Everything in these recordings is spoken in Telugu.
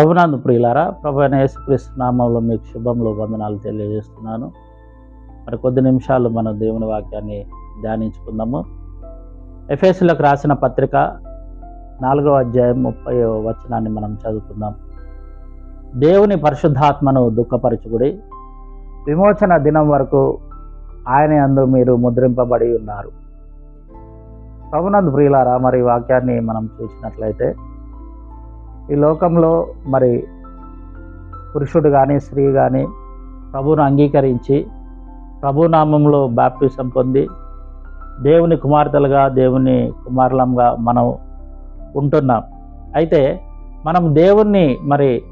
ప్రభునందు ప్రియులారా ప్రభు యేసుక్రీస్తు నామంలో మీకు శుభంలో వందనాలు తెలియజేస్తున్నాను. మరి కొద్ది నిమిషాలు మనం దేవుని వాక్యాన్ని ధ్యానించుకుందాము. ఎఫ్ఎస్లకు రాసిన పత్రిక నాలుగవ అధ్యాయం ముప్పై వచనాన్ని మనం చదువుకుందాం. దేవుని పరిశుద్ధాత్మను దుఃఖపరచుకుడి విమోచన దినం వరకు ఆయన అందు మీరు ముద్రింపబడి ఉన్నారు. ప్రభునందు ప్రియులారా మరి వాక్యాన్ని మనం చూసినట్లయితే ఈ లోకంలో మరి పురుషుడు కానీ స్త్రీ కానీ ప్రభువును అంగీకరించి ప్రభు నామంలో బాప్టిజం పొంది దేవుని కుమార్తెలుగా దేవుని కుమారులంగా మనం ఉంటున్నాం. అయితే మనం దేవుణ్ణి మరి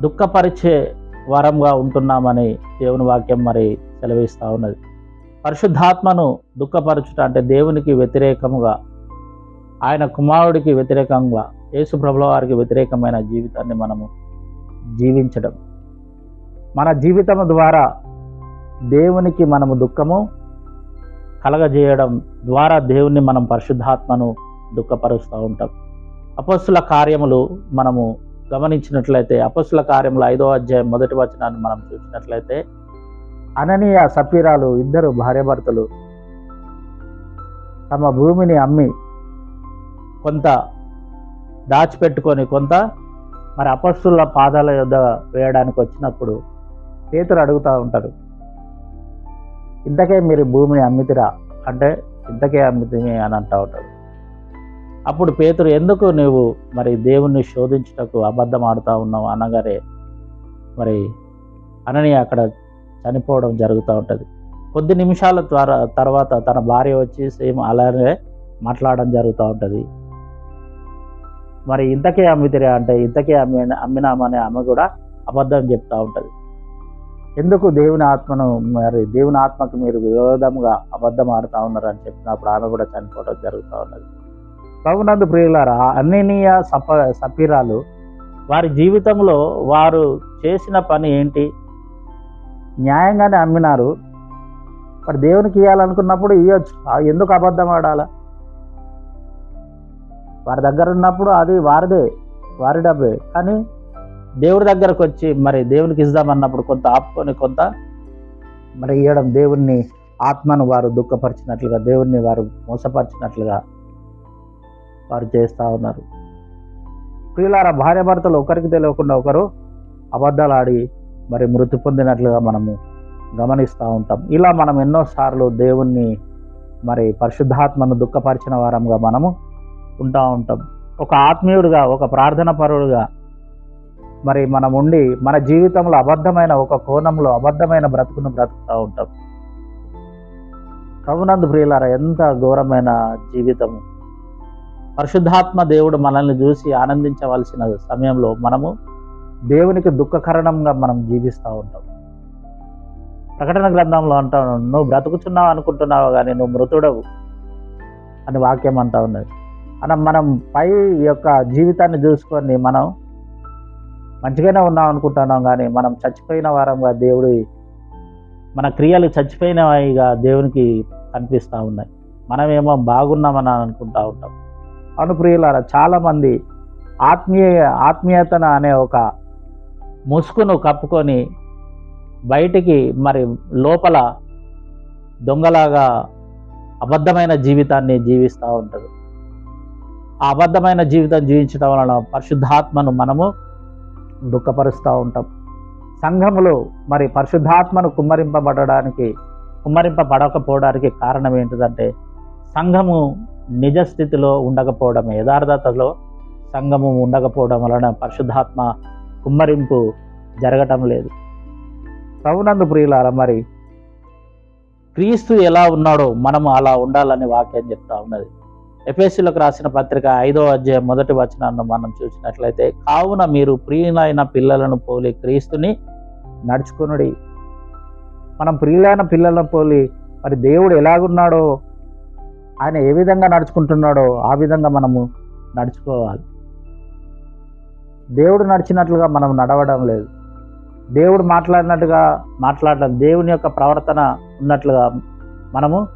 దుఃఖపరిచే వరంగా ఉంటున్నామని దేవుని వాక్యం మరి సెలవిస్తూ ఉన్నది. పరిశుద్ధాత్మను దుఃఖపరచుట అంటే దేవునికి వ్యతిరేకముగా ఆయన కుమారుడికి వ్యతిరేకంగా యేసు ప్రభుల వారికి వ్యతిరేకమైన జీవితాన్ని మనము జీవించడం. మన జీవితం ద్వారా దేవునికి మనము దుఃఖము కలగజేయడం ద్వారా దేవుణ్ణి మనం పరిశుద్ధాత్మను దుఃఖపరుస్తూ ఉంటాం. అపస్సుల కార్యములు మనము గమనించినట్లయితే అపస్సుల కార్యములు ఐదో అధ్యాయం మొదటి వచనాన్ని మనం చూసినట్లయితే అననీయ సపీరాలు ఇద్దరు భార్యాభర్తలు తమ భూమిని అమ్మి కొంత దాచిపెట్టుకొని కొంత మరి అపస్సుల పాదాల యొద్ద వేయడానికి వచ్చినప్పుడు పేతురు అడుగుతూ ఉంటారు ఇంతకే మీరు భూమిని అమ్మితిరా? అంటే ఇంతకే అమ్మితిని అని అంటూ ఉంటాడు. అప్పుడు పేతురు ఎందుకు నువ్వు మరి దేవుణ్ణి శోధించుటకు అబద్ధం ఆడుతూ ఉన్నావు? అనగానే మరి అనని అక్కడ చనిపోవడం జరుగుతూ ఉంటుంది. కొద్ది నిమిషాల ద్వారా తర్వాత తన భార్య వచ్చి సేమ్ అలానే మాట్లాడడం జరుగుతూ ఉంటుంది. మరి ఇంతకే అమ్మితిరే అంటే ఇంతకే అమ్మి అమ్మినామనే ఆమె కూడా అబద్ధం చెప్తా ఉంటుంది. ఎందుకు దేవుని ఆత్మను మరి దేవుని ఆత్మకు మీరు విరోధంగా అబద్ధం ఆడుతూ ఉన్నారని చెప్పినప్పుడు ఆమె కూడా చనిపోవడం జరుగుతూ ఉన్నది. ప్రభునందు ప్రియులారా అన్నినీయ సప సపీరాలు వారి జీవితంలో వారు చేసిన పని ఏంటి? న్యాయంగానే అమ్మినారు. మరి దేవునికి ఇవ్వాలనుకున్నప్పుడు ఇవ్వచ్చు ఎందుకు అబద్ధం ఆడాలా? వారి దగ్గర ఉన్నప్పుడు అది వారిదే వారి డబ్బే. కానీ దేవుడి దగ్గరకు వచ్చి మరి దేవునికి ఇద్దామన్నప్పుడు కొంత ఆపుకొని కొంత మరి ఇవ్వడం దేవుణ్ణి ఆత్మను వారు దుఃఖపరిచినట్లుగా దేవుణ్ణి వారు మోసపరిచినట్లుగా వారు చేస్తూ ఉన్నారు. ప్రియులార భార్యాభర్తలు ఒకరికి తెలియకుండా ఒకరు అబద్ధాలు ఆడి మరి మృతి పొందినట్లుగా మనము గమనిస్తూ ఉంటాం. ఇలా మనం ఎన్నోసార్లు దేవుణ్ణి మరి పరిశుద్ధాత్మను దుఃఖపరిచిన వారంగా మనము ఉంటా ఉంటాం. ఒక ఆత్మీయుడుగా ఒక ప్రార్థన పరుడుగా మరి మనం ఉండి మన జీవితంలో అబద్ధమైన ఒక కోణంలో అబద్ధమైన బ్రతుకును బ్రతుకుతూ ఉంటాం. ప్రభునందు ప్రియులారా ఎంత ఘోరమైన జీవితము. పరిశుద్ధాత్మ దేవుడు మనల్ని చూసి ఆనందించవలసిన సమయంలో మనము దేవునికి దుఃఖకరణంగా మనం జీవిస్తూ ఉంటాం. ప్రకటన గ్రంథంలో అంటాను నువ్వు బ్రతుకుతున్నావు అనుకుంటున్నావు కానీ నువ్వు మృతుడవు అని వాక్యం అంటా ఉన్నది. మనం మనం పై యొక్క జీవితాన్ని చూసుకొని మనం మంచిగానే ఉన్నాం అనుకుంటున్నాం కానీ మనం చచ్చిపోయిన వారంగా దేవుడి మన క్రియలు చచ్చిపోయినవిగా దేవునికి కనిపిస్తూ ఉన్నాయి. మనమేమో బాగున్నామని అనుకుంటా ఉంటాం. అవును ప్రియులారా చాలామంది ఆత్మీయ ఆత్మీయతన అనే ఒక ముసుగును కప్పుకొని బయటికి మరి లోపల దొంగలాగా అబద్ధమైన జీవితాన్ని జీవిస్తూ ఉంటారు ఆ అబద్ధమైన జీవితం జీవించడం వలన పరిశుద్ధాత్మను మనము దుఃఖపరుస్తూ ఉంటాం. సంఘములో మరి పరిశుద్ధాత్మను కుమ్మరింపబడడానికి కుమ్మరింపబడకపోవడానికి కారణం ఏంటిదంటే సంఘము నిజ స్థితిలో ఉండకపోవడం యథార్థతలో సంఘము ఉండకపోవడం వలన పరిశుద్ధాత్మ కుమ్మరింపు జరగటం లేదు. ప్రభునందు ప్రియులార మరి క్రీస్తు ఎలా ఉన్నాడో మనము అలా ఉండాలని వాక్యం చెప్తా ఉన్నది. ఎఫ్ఎస్సీలకు రాసిన పత్రిక ఐదో అధ్యాయం మొదటి వచనాన్ని మనం చూసినట్లయితే కావున మీరు ప్రియులైన పిల్లలను పోలి క్రీస్తుని నడుచుకునుడి. మనం ప్రియులైన పిల్లలను పోలి మరి దేవుడు ఎలాగున్నాడో ఆయన ఏ విధంగా నడుచుకుంటున్నాడో ఆ విధంగా మనము నడుచుకోవాలి. దేవుడు నడిచినట్లుగా మనం నడవడం లేదు. దేవుడు మాట్లాడినట్టుగా మాట్లాడడం దేవుని యొక్క ప్రవర్తన ఉన్నట్లుగా మనము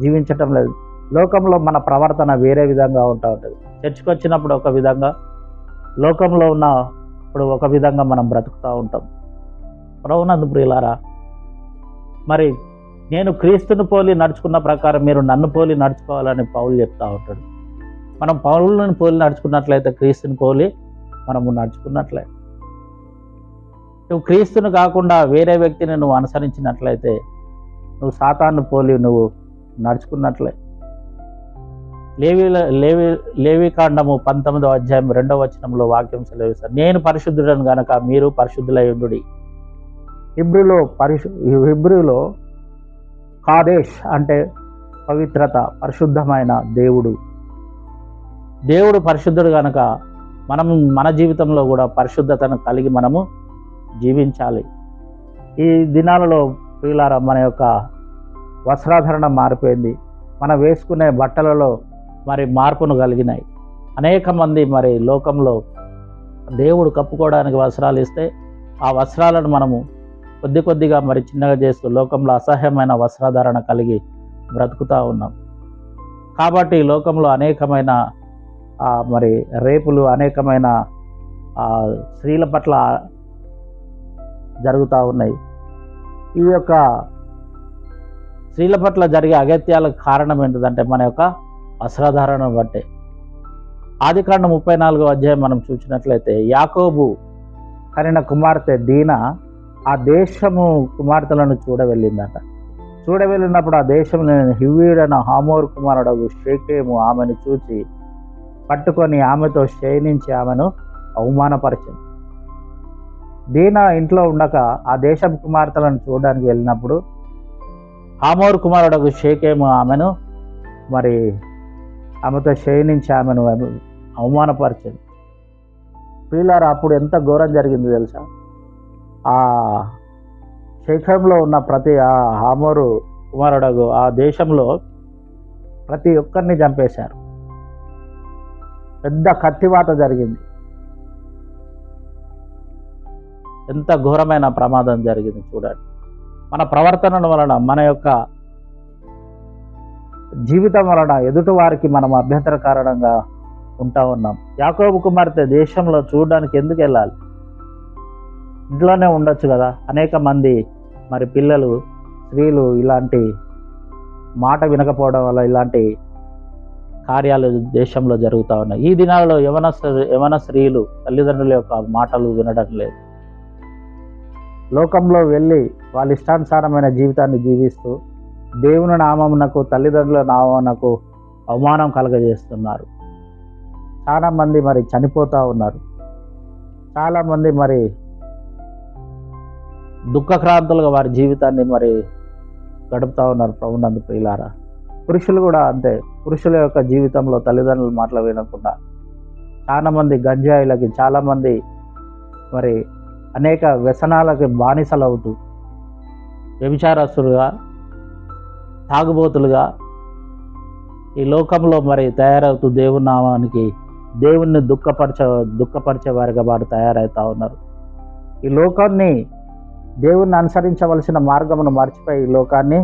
జీవించటం లేదు. లోకంలో మన ప్రవర్తన వేరే విధంగా ఉంటూ ఉంటుంది. చర్చికి వచ్చినప్పుడు ఒక విధంగా లోకంలో ఉన్న ఇప్పుడు ఒక విధంగా మనం బ్రతుకుతూ ఉంటాం. ప్రభునందు ప్రియులారా మరి నేను క్రీస్తుని పోలి నడుచుకున్న ప్రకారం మీరు నన్ను పోలి నడుచుకోవాలని పౌలు చెప్తా ఉంటాడు. మనం పౌరులను పోలి నడుచుకున్నట్లయితే క్రీస్తుని పోలి మనము నడుచుకున్నట్లే. నువ్వు క్రీస్తుని కాకుండా వేరే వ్యక్తిని నువ్వు అనుసరించినట్లయితే నువ్వు సాతాన్ని పోలి నువ్వు నడుచుకున్నట్లే. లేవి లేవి లేవి కాండము పంతొమ్మిదవ అధ్యాయం రెండవ వచనంలో వాక్యం సెలవిస్తారు నేను పరిశుద్ధుడను గనక మీరు పరిశుద్ధులయ్యుండుడి హిబ్రూలో పరిశు హిబ్రూలో కాదేశ్ అంటే పవిత్రత పరిశుద్ధమైన దేవుడు. దేవుడు పరిశుద్ధుడు కనుక మనం మన జీవితంలో కూడా పరిశుద్ధతను కలిగి మనము జీవించాలి. ఈ దినాలలో ప్రియులారా మన యొక్క వస్త్రాధరణ మారిపోయింది. మనం వేసుకునే బట్టలలో మరి మార్పును కలిగినాయి. అనేక మంది మరి లోకంలో దేవుడు కప్పుకోవడానికి వస్త్రాలు ఇస్తే ఆ వస్త్రాలను మనము కొద్ది కొద్దిగా మరి చిన్నగా చేస్తూ లోకంలో అసహ్యమైన వస్త్రధారణ కలిగి బ్రతుకుతూ ఉన్నాం. కాబట్టి లోకంలో అనేకమైన మరి రేపులు అనేకమైన స్త్రీల పట్ల జరుగుతూ ఉన్నాయి. ఈ యొక్క స్త్రీల పట్ల జరిగే అగత్యాలకు కారణం ఏంటిదంటే మన యొక్క వస్త్రధారణ బట్టే. ఆదికాండ ముప్పై నాలుగో అధ్యాయం మనం చూసినట్లయితే యాకోబు కనిన కుమార్తె దీన ఆ దేశము కుమార్తెలను చూడవెళ్ళిందట. చూడవెళ్ళినప్పుడు ఆ దేశంలో హివ్యుడైన హామోర్ కుమారుడు షేకేము ఆమెను చూచి పట్టుకొని ఆమెతో శయనించి ఆమెను అవమానపరిచింది. దీన ఇంట్లో ఉండక ఆ దేశం కుమార్తెలను చూడడానికి వెళ్ళినప్పుడు హామోర్ కుమారుడు షేకేము ఆమెను మరి ఆమెతో క్షయించి ఆమెను అవమానపరిచింది ప్రియులారా అప్పుడు ఎంత ఘోరం జరిగింది తెలుసా? ఆ శేఖంలో ఉన్న ప్రతి ఆ హామోరు కుమారుడగు ఆ దేశంలో ప్రతి ఒక్కరిని చంపేశారు. పెద్ద కత్తివాత జరిగింది. ఎంత ఘోరమైన ప్రమాదం జరిగింది చూడండి. మన ప్రవర్తన వలన మన యొక్క జీవితం వలన ఎదుటి వారికి మనం అభ్యంతర కారణంగా ఉంటా ఉన్నాం. యాకోబు కుమార్తె దేశంలో చూడడానికి ఎందుకు వెళ్ళాలి? ఇంట్లోనే ఉండొచ్చు కదా. అనేక మంది మరి పిల్లలు స్త్రీలు ఇలాంటి మాట వినకపోవడం వల్ల ఇలాంటి కార్యాలు దేశంలో జరుగుతూ ఉన్నాయి. ఈ దినాలలో యవన యవన స్త్రీలు తల్లిదండ్రుల యొక్క మాటలు వినడం లేదు. లోకంలో వెళ్ళి వాళ్ళ ఇష్టానుసారమైన జీవితాన్ని జీవిస్తూ దేవుని నామమునకు తల్లిదండ్రుల నామమునకు అవమానం కలగజేస్తున్నారు. చాలామంది మరి చనిపోతూ ఉన్నారు. చాలామంది మరి దుఃఖక్రాంతులుగా వారి జీవితాన్ని మరి గడుపుతూ ఉన్నారు ప్రభునందు ప్రియులారా. పురుషులు కూడా అంతే. పురుషుల యొక్క జీవితంలో తల్లిదండ్రులు మాటలు వినకుండా చాలా గంజాయిలకి చాలామంది మరి అనేక వ్యసనాలకి బానిసలవుతూ వ్యభిచారస్తులుగా తాగుబోతులుగా ఈ లోకంలో మరి తయారవుతూ దేవుని నామానికి దేవుణ్ణి దుఃఖపరచ దుఃఖపరిచేవారిగా వారు తయారవుతా ఉన్నారు. ఈ లోకాన్ని దేవుణ్ణి అనుసరించవలసిన మార్గమును మర్చిపోయి ఈ లోకాన్ని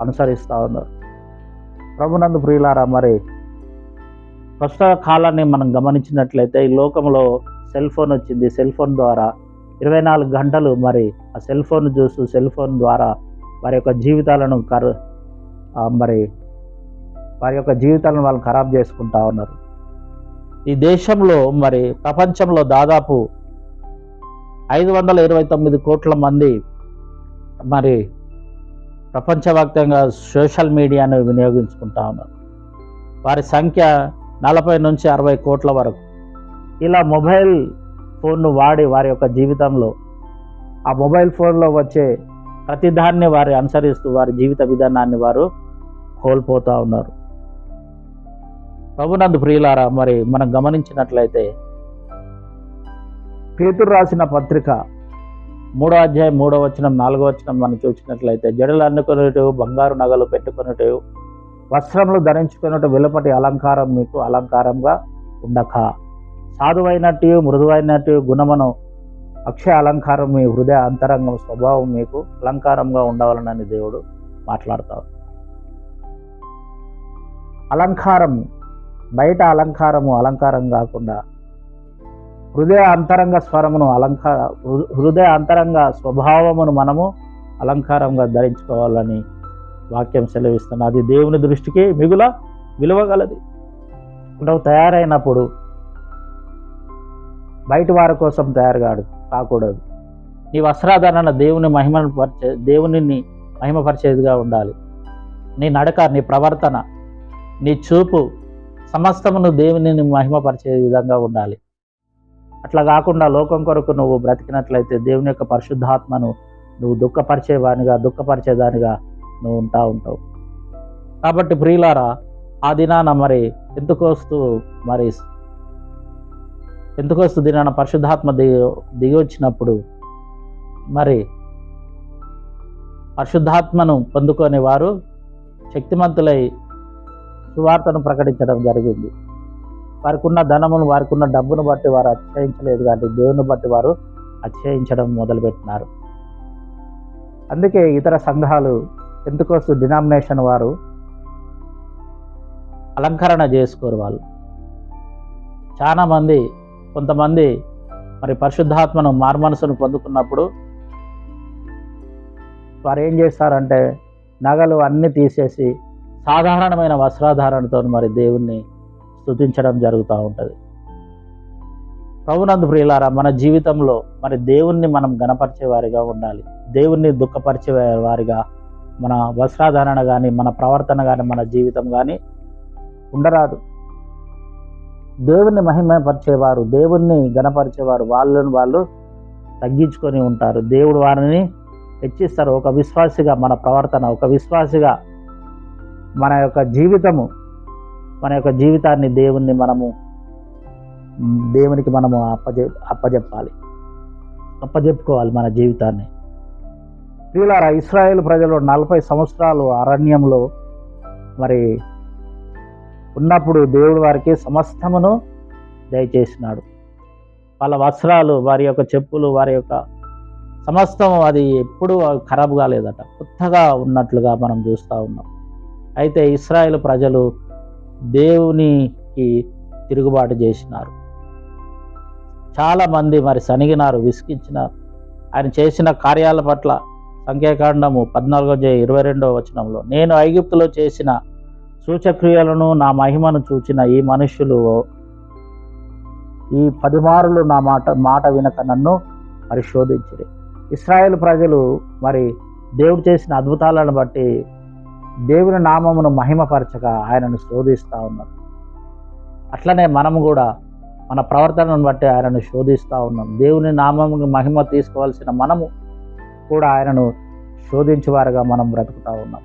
అనుసరిస్తూ ఉన్నారు. ప్రభునందు ప్రియులారా మరి ప్రస్తుత కాలాన్ని మనం గమనించినట్లయితే ఈ లోకంలో సెల్ ఫోన్ వచ్చింది. సెల్ ఫోన్ ద్వారా ఇరవై నాలుగు గంటలు మరి ఆ సెల్ ఫోన్ చూస్తూ సెల్ ఫోన్ ద్వారా వారి యొక్క జీవితాలను కరు మరి వారి యొక్క జీవితాలను వాళ్ళు ఖరాబ్ చేసుకుంటా ఉన్నారు. ఈ దేశంలో మరి ప్రపంచంలో దాదాపు ఐదు వందల ఇరవై తొమ్మిది కోట్ల మంది మరి ప్రపంచవ్యాప్తంగా సోషల్ మీడియాను వినియోగించుకుంటా ఉన్నారు. వారి సంఖ్య నలభై నుంచి అరవై కోట్ల వరకు. ఇలా మొబైల్ ఫోన్ను వాడి వారి యొక్క జీవితంలో ఆ మొబైల్ ఫోన్లో వచ్చే ప్రతిదాన్ని వారి అనుసరిస్తూ వారి జీవిత విధానాన్ని వారు కోల్పోతూ ఉన్నారు. ప్రభునందు ప్రియులారా మరి మనం గమనించినట్లయితే పేతురు రాసిన పత్రిక మూడో అధ్యాయం మూడో వచనం నాలుగో వచనం మనం చూసినట్లయితే జడలు అన్నుకొనేటు బంగారు నగలు పెట్టుకొనేటు వస్త్రములు ధరించుకున్నట్టు వెలుపటి అలంకారం మీకు అలంకారంగా ఉండక. సాధువైనట్టు మృదువైనట్టు గుణమును అక్షయ అలంకారం మీ హృదయ అంతరంగం స్వభావం మీకు అలంకారంగా ఉండవాలనని దేవుడు మాట్లాడతారు అలంకారం బయట అలంకారము అలంకారం కాకుండా హృదయ అంతరంగ స్వరమును అలంకార హృ- హృదయ అంతరంగ స్వభావమును మనము అలంకారంగా ధరించుకోవాలని వాక్యం సెలవిస్తున్నాను అది దేవుని దృష్టికి మిగుల విలువగలది. నువ్వు తయారైనప్పుడు బయట వారి కోసం తయారు కాడు కాకూడదు. నీ వస్త్రాధారణ దేవుని మహిమను పరిచే దేవుని మహిమపరిచేదిగా ఉండాలి. నీ నడక నీ ప్రవర్తన నీ చూపు సమస్తమును దేవుని మహిమపరిచే విధంగా ఉండాలి. అట్లా కాకుండా లోకం కొరకు నువ్వు బ్రతికినట్లయితే దేవుని యొక్క పరిశుద్ధాత్మను నువ్వు దుఃఖపరిచేవానిగా దుఃఖపరిచేదానిగా నువ్వు ఉంటా ఉంటావు. కాబట్టి ప్రియులారా ఆ దినాన మరి ఎందుకోస్తూ మరి ఎందుకోస్తూ దినాన పరిశుద్ధాత్మ దిగి దిగి వచ్చినప్పుడు మరి పరిశుద్ధాత్మను పొందుకొని వారు శక్తిమంతులై సువార్తను ప్రకటించడం జరిగింది. వారికి ఉన్న ధనమును వారికి ఉన్న డబ్బును బట్టి వారు అతిశయించలేదు కానీ దేవుని బట్టి వారు అతిశయించడం మొదలుపెట్టినారు. అందుకే ఇతర సంఘాలు ఎందుకోసం డినామినేషన్ వారు అలంకరణ చేసుకోరు వాళ్ళు. చాలా మంది కొంతమంది మరి పరిశుద్ధాత్మను మార్మనసును పొందుకున్నప్పుడు వారు ఏం చేస్తారంటే నగలు అన్నీ తీసేసి సాధారణమైన వస్త్రాధారణతో మరి దేవుణ్ణి స్తుతించడం జరుగుతూ ఉంటుంది. ప్రభునందు ప్రియులారా మన జీవితంలో మరి దేవుణ్ణి మనం గణపరిచే వారిగా ఉండాలి. దేవుణ్ణి దుఃఖపరిచే వారిగా మన వస్త్రాధారణ కానీ మన ప్రవర్తన కానీ మన జీవితం కానీ ఉండరాదు. దేవుణ్ణి మహిమపరిచేవారు దేవుణ్ణి గణపరిచేవారు వాళ్ళని వాళ్ళు తగ్గించుకొని ఉంటారు. దేవుడు వారిని హెచ్చిస్తారు. ఒక విశ్వాసిగా మన ప్రవర్తన ఒక విశ్వాసిగా మన యొక్క జీవితము మన యొక్క జీవితాన్ని దేవుణ్ణి మనము దేవునికి మనము అప్పజె అప్పజెప్పాలి. అప్పజెప్పుకోవాలి మన జీవితాన్ని. ప్రియులారా ఇస్రాయేల్ ప్రజలు నలభై సంవత్సరాలు అరణ్యంలో మరి ఉన్నప్పుడు దేవుడు వారికి సమస్తమును దయచేసినాడు. వాళ్ళ వస్త్రాలు వారి యొక్క చెప్పులు వారి యొక్క సమస్తం అది ఎప్పుడూ ఖరాబ్ కాలేదట. కొత్తగా ఉన్నట్లుగా మనం చూస్తూ ఉన్నాం. అయితే ఇస్రాయేల్ ప్రజలు దేవునికి తిరుగుబాటు చేసినారు. చాలామంది మరి సనిగినారు విసిగించినారు. ఆయన చేసిన కార్యాల పట్ల సంఖ్యాకాండము పద్నాలుగో జే ఇరవై రెండవ వచనంలో నేను ఐగుప్తులో చేసిన సూచక్రియలను నా మహిమను చూచిన ఈ మనుషులు ఈ పదిమారులు నా మాట మాట వినక నన్ను పరిశోధించరు. ఇస్రాయేల్ ప్రజలు మరి దేవుడు చేసిన అద్భుతాలను బట్టి దేవుని నామమును మహిమపరచక ఆయనను శోధిస్తూ ఉన్నారు అట్లనే మనము కూడా మన ప్రవర్తనను బట్టి ఆయనను శోధిస్తూ ఉన్నాం. దేవుని నామమును మహిమ తీసుకోవాల్సిన మనము కూడా ఆయనను శోధించేవారుగా మనం బ్రతుకుతూ ఉన్నాం.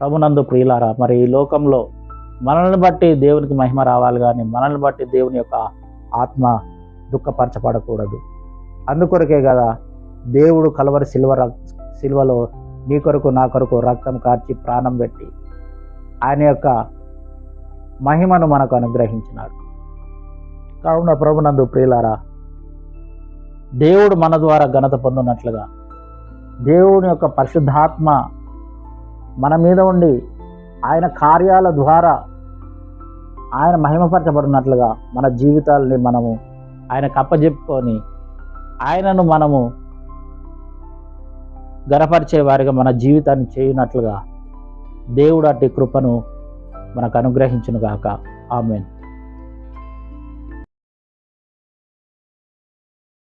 ప్రభునందు ప్రియులారా మరి ఈ లోకంలో మనల్ని బట్టి దేవునికి మహిమ రావాలి కానీ మనల్ని బట్టి దేవుని యొక్క ఆత్మ దుఃఖపరచబడకూడదు. అందుకొరకే కదా దేవుడు కలవరి సిల్వ సిల్వలో నీ కొరకు నా కొరకు రక్తం కార్చి ప్రాణం పెట్టి ఆయన యొక్క మహిమను మనకు అనుగ్రహించినాడు. కావున ప్రభునందు ప్రియులారా దేవుడు మన ద్వారా ఘనత పొందినట్లుగా దేవుని యొక్క పరిశుద్ధాత్మ మన మీద ఉండి ఆయన కార్యాల ద్వారా ఆయన మహిమపరచబడినట్లుగా మన జీవితాలని మనము ఆయనకు అప్పజెప్పుకొని ఆయనను మనము గనపరిచే వారిగా మన జీవితాన్ని చేయనట్లుగా దేవుడు అట్టి కృపను మనకు అనుగ్రహించునుగాక. ఆమెన్.